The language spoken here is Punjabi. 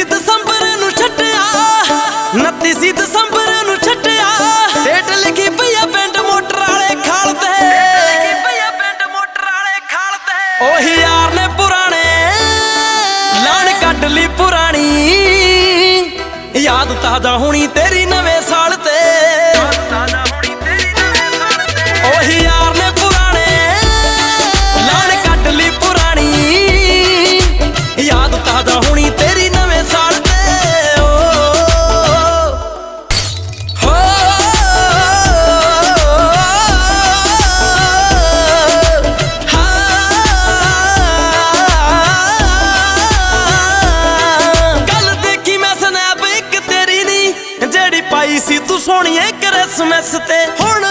ਸੀ ਦਸੰਬਰ ਨੂੰ ਛੱਡਿਆ 29 ਸੀ ਦਸੰਬਰ ਨੂੰ ਛੱਡਿਆ। ਡੇਟ ਲਿਖੀ ਪਈਆ ਪਿੰਡ ਮੋਟਰ ਵਾਲੇ ਖਾਲ ਤੇ। ਲਿਖੀ ਪਈਆ ਪਿੰਡ ਮੋਟਰ ਵਾਲੇ ਖਾਲ ਤੇ। ਉਹੀ ਯਾਰ ਨੇ ਪੁਰਾਣੇ ਲਾਣ ਕੱਢ ਲਈ ਪੁਰਾਣੀ। ਯਾਦ ਤਾਜ਼ਾ ਹੋਣੀ ਤੇਰੀ ਨਵੇਂ ਸਾਲ ਤੇ। ਉਹੀ ਯਾਰ ਨੇ ਪੁਰਾਣੇ ਲਾਣ ਕੱਢ ਲਈ ਪੁਰਾਣੀ। ਯਾਦ ਤਾਜ਼ਾ ਹੋਣੀ ਤੇਰੀ ਜਿਹੜੀ ਸੀ ਤੂੰ ਸੋਹਣੀਏ ਕ੍ਰਿਸਮਸ ਤੇ। ਹੁਣ